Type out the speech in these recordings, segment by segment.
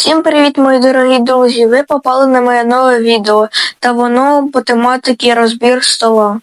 Всім привіт, мої дорогі друзі! Ви попали на моє нове відео, та воно по тематиці розбір стола.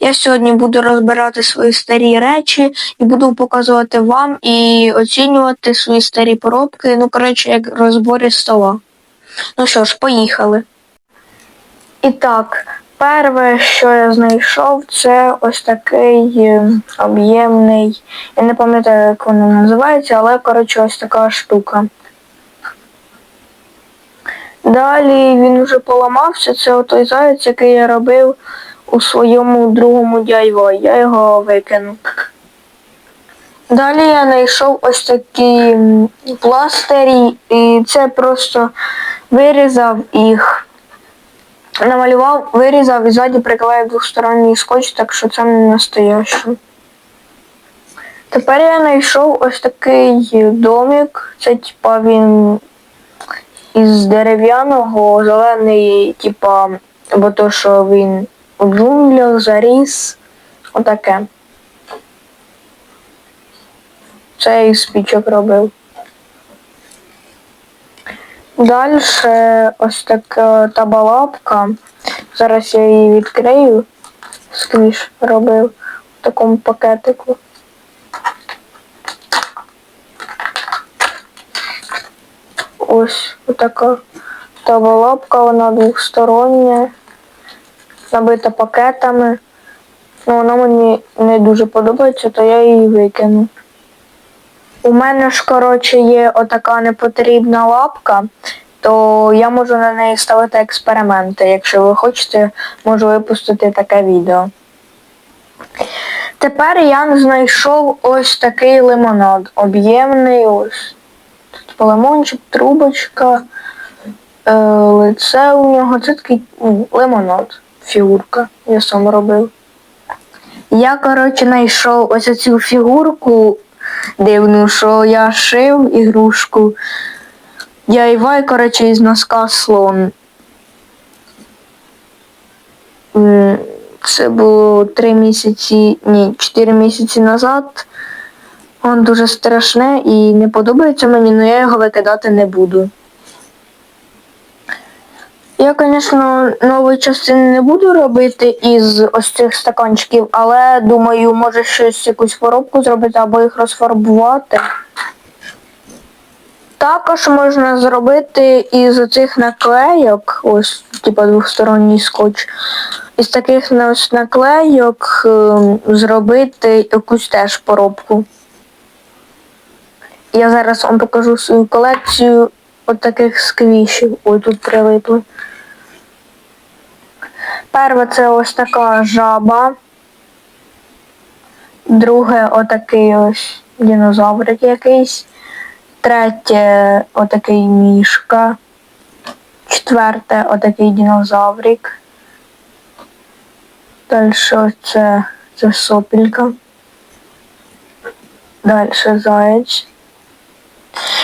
Я сьогодні буду розбирати свої старі речі і буду показувати вам і оцінювати свої старі поробки, ну, коротше, як розборі стола. Ну що ж, поїхали. І так, перше, що я знайшов, це ось такий е, об'ємний, я не пам'ятаю, як воно називається, але коротше ось така штука. Далі він вже поламався, це той заяць, який я робив у своєму другому DIY. Я його викинув. Далі я знайшов ось такі пластирі, і це просто вирізав їх, намалював, вирізав і ззаді приклеїв двосторонній скотч, так що це не настояще. Тепер я знайшов ось такий домик. Це типа він із дерев'яного, зелений, типа, бо то, що він у джунглях заріс. Отаке. Це із спічок робив. Далі ось така табалапка. Зараз я її відкрию. Сквіш робив в такому пакетику. Ось така табалапка, вона двохстороння, набита пакетами. Ну, вона мені не дуже подобається, то я її викину. У мене ж, коротше, є отака непотрібна лапка, то я можу на неї ставити експерименти. Якщо ви хочете, можу випустити таке відео. Тепер я знайшов ось такий лимонад. Об'ємний ось. Лимончик, трубочка, е, лице у нього. Це такий ну, лимонад, фігурка. Я сам робив. Я, коротше, знайшов ось цю фігурку дивну, що я шив ігрушку. Я Івай, коротше, із носка слон. Це було три місяці, ні, чотири місяці назад. Воно дуже страшне і не подобається мені, але я його викидати не буду. Я, звісно, нової частини не буду робити із ось цих стаканчиків, але думаю, може щось якусь поробку зробити або їх розфарбувати. Також можна зробити із оцих наклейок, ось, типа двосторонній скотч, із таких наклейок ем, зробити якусь теж поробку. Я зараз вам покажу свою колекцію от таких сквішів. Ой, тут прилипли. Перше це ось така жаба. Друге отакий ось динозаврик якийсь. Третє отакий мішка. Четверте отакий динозаврик. Далі це, це сопілька. Далі заяць.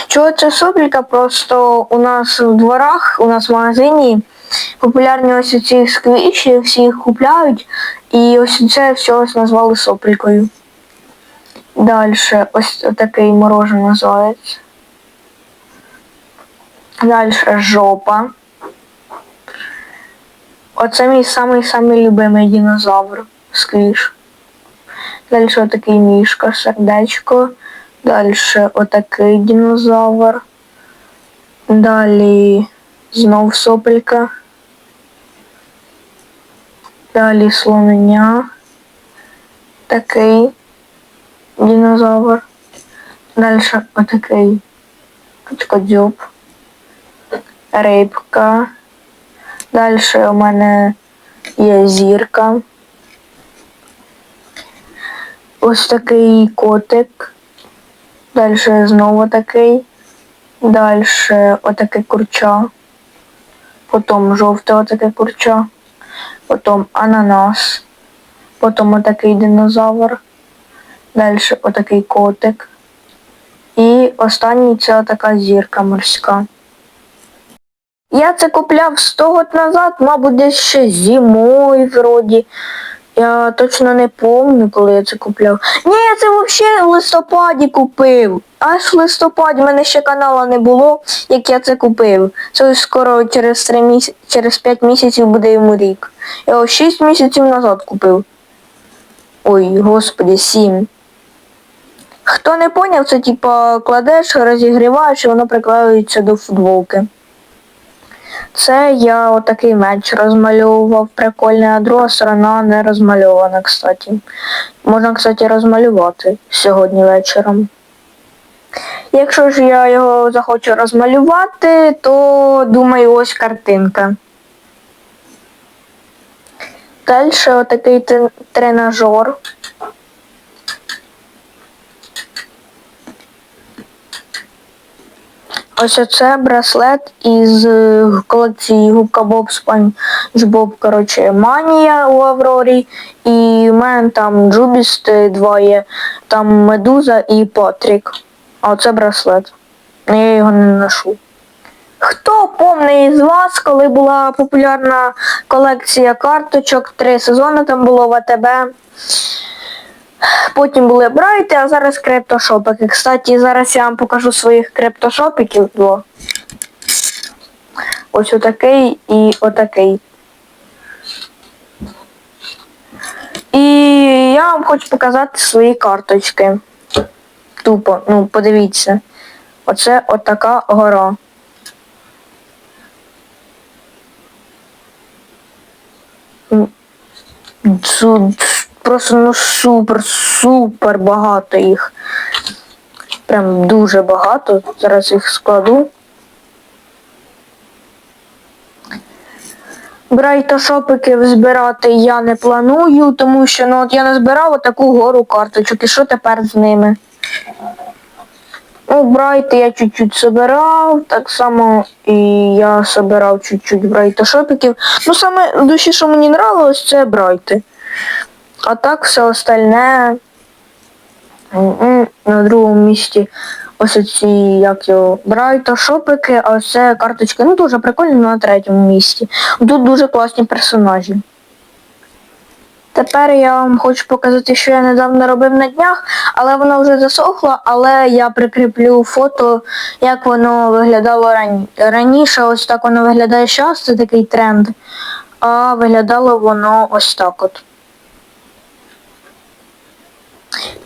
Чого це сопілька? Просто у нас в дворах, у нас в магазині популярні ось ці сквіші, всі їх купляють. І ось це все ось назвали сопелькою. Далі ось такий морожений заяць. Далі жопа. Оце мій самий-самий любимий динозавр. Сквіш. Далі отакий мішка, сердечко. Далі отакий динозавр. Далі знов сопелька. Далі слонення. Такий динозавр. Далі отакий качкодзьоб. Рибка. Далі у мене є зірка. Ось такий котик. Далі знову такий. Далі отаке курча. Потім жовте отаке курча. Потім ананас. Потім отакий динозавр. Далі отакий котик. І останній це отака зірка морська. Я це купляв 100 років назад, мабуть, десь ще зимою вроді. Я точно не помню, коли я це купляв. Ні, я це взагалі в листопаді купив. Аж в листопаді в мене ще канала не було, як я це купив. Це скоро через 3 місяці, через 5 місяців буде йому рік. Я його 6 місяців назад купив. Ой, господи, 7. Хто не поняв, це типа кладеш, розігріваєш і воно приклеюється до футболки. Це я отакий меч розмальовував прикольний, а друга сторона не розмальована, кстати. Можна, кстати, розмалювати сьогодні вечором. Якщо ж я його захочу розмалювати, то думаю, ось картинка. Далі отакий тренажер. Ось оце браслет із е, колекції Губка Боб Спанч Боб, коротше, Манія у Аврорі. І в мене там Джубіст е, двоє, там Медуза і Патрік. А оце браслет. Ну, Я його не ношу. Хто помне із вас, коли була популярна колекція карточок, три сезони там було в АТБ. Потім були брайти, а зараз криптошопики. Кстати, зараз я вам покажу своїх криптошопиків. Два. Ось отакий і отакий. І я вам хочу показати свої карточки. Тупо, ну, подивіться. Оце отака гора. Цу- Просто ну супер, супер багато їх. Прям дуже багато. Зараз їх складу. Брайтошопиків збирати я не планую, тому що ну от я не збирав таку гору карточок. І що тепер з ними? Ну, брайти я чуть-чуть собирав, так само і я собирав чуть-чуть брайтошопиків. Ну, саме душі, що мені нравилось, це брайти. А так все остальне на другому місці. Ось ці, як його, брайто, шопики, а це карточки. Ну дуже прикольно на третьому місці. Тут дуже класні персонажі. Тепер я вам хочу показати, що я недавно робив на днях, але воно вже засохло, але я прикріплю фото, як воно виглядало рані... раніше. Ось так воно виглядає зараз, це такий тренд. А виглядало воно ось так от.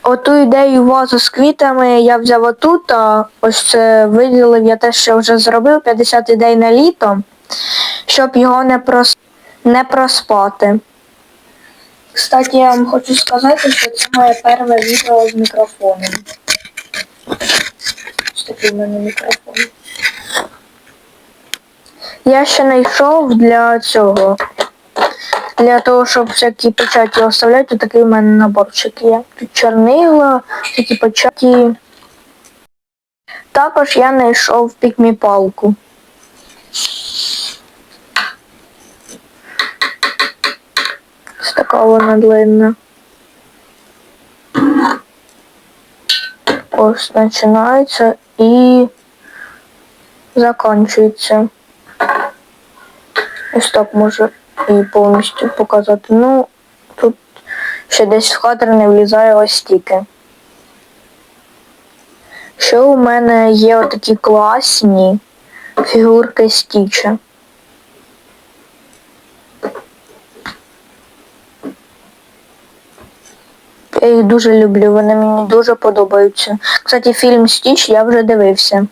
Оту ідею вазу з квітами я взяв отут, а ось це виділив, я теж ще вже зробив 50 ідей на літо, щоб його не, прос... не проспати. Кстати, я вам хочу сказати, що це моє перше відео з мікрофоном. Ось такий в мене мікрофон. Я ще знайшов для цього. Для того, щоб всякі печаті оставляти, то такий в мене наборчик є. Тут чорнила, такі печаті. Також я знайшов пікмі палку. Ось така вона длинна. Ось починається і закінчується. Ось так може і повністю показати. Ну, тут ще десь в кадр не влізає ось стільки. Ще у мене є отакі класні фігурки Стіча. Я їх дуже люблю, вони мені дуже подобаються. Кстати, фільм Стіч я вже дивився.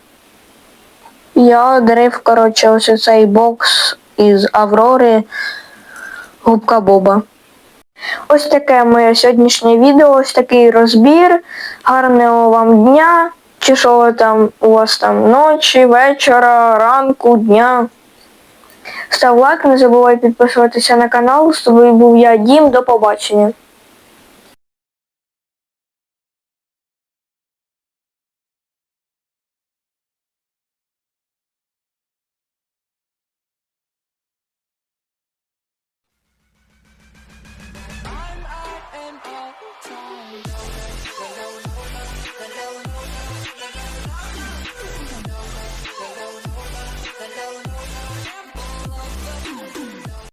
Я дарив, коротше, ось цей бокс із Аврори Губка Боба. Ось таке моє сьогоднішнє відео, ось такий розбір. Гарного вам дня. Чи що там у вас там ночі, вечора, ранку, дня. Став лайк, не забувай підписуватися на канал. З тобою був я, Дім. До побачення.